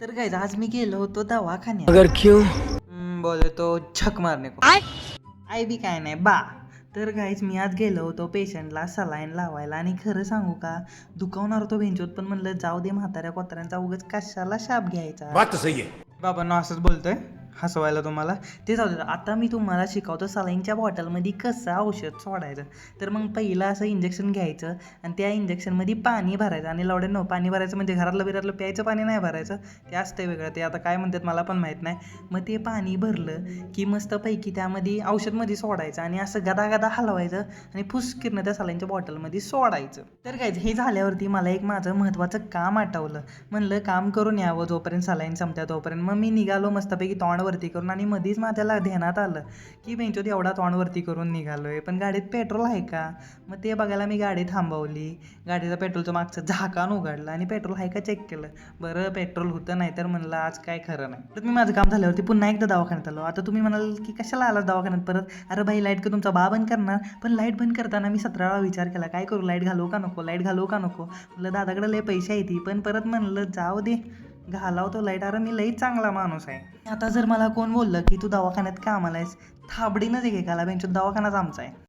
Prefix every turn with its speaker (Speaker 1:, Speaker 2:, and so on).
Speaker 1: तर काय आज मी गेलो होतो दवाखान्यात.
Speaker 2: मगर क्यों?
Speaker 1: बोले तो छक मारने को. आई बी काय नाही बा. तर गाईच मी आज गेलो होतो पेशंटला सलाईन लावायला आणि खरं सांगू का दुखावणार होतो भेंचोत पण म्हणलं जाऊ दे म्हाताऱ्या कोताऱ्यांचा उगाच कशाला शाप घ्यायचा.
Speaker 2: बात तो सही है
Speaker 1: बाबांनो असंच बोलतोय. हसवायला तुम्हाला? ते जाऊ दे आता मी तुम्हाला शिकवतो सलाईनच्या बॉटलमध्ये कसं औषध सोडायचं. तर मग पहिलं असं इंजेक्शन घ्यायचं आणि त्या इंजेक्शनमध्ये पाणी भरायचं आणि लावड्यानं पाणी भरायचं म्हणजे घरातलं बिरातलं प्यायचं पाणी नाही भरायचं. ते असतंय वेगळं. ते आता काय म्हणतात मला पण माहीत नाही. मग ते पाणी भरलं की मस्तपैकी त्यामध्ये औषधमध्ये सोडायचं आणि असं गदा गदा हलवायचं आणि फुसकिरणं त्या सलाईनच्या बॉटलमध्ये सोडायचं. तर काय हे झाल्यावरती मला एक माझं महत्त्वाचं काम आठवलं. म्हणलं काम करून यावं जोपर्यंत सलाईन संपत्या तोपर्यंत. मग मी निघालो मस्तपैकी तोंड तोंडावरती करून आणि मध्येच माझ्याला ध्यानात आलं की बेंचोत एवढा तोंडवरती करून निघालो आहे पण गाडीत पेट्रोल आहे का? मग ते बघायला मी गाडी थांबवली. गाडीचा पेट्रोलचं मागचं झाकान उघडलं आणि पेट्रोल आहे का चेक केलं. बरं पेट्रोल होतं नाही तर म्हणलं आज काय खरं नाही. तर मी माझं काम झाल्यावरती पुन्हा एकदा दवाखान्यात आलो. आता तुम्ही म्हणाल की कशाला आला दवाखान्यात परत? अरे भाई लाइट का तुमचा बा बंद करणार? पण लाइट बंद करताना मी सतरा वेळा विचार केला काय करू लाइट घालू का नको? लाइट घालू का नको? म्हटलं दादाकडे लय पैसे आहे ती. पण परत म्हणलं जाऊ दे. घालावतो लाइट अरे मी लई चांगला माणूस आहे. आता जर मला कोण बोललं की तू दवाखान्यात कामाला आहेस थाबडीनंच एकेकाला बेंचोत दवाखानाच आमचा आहे.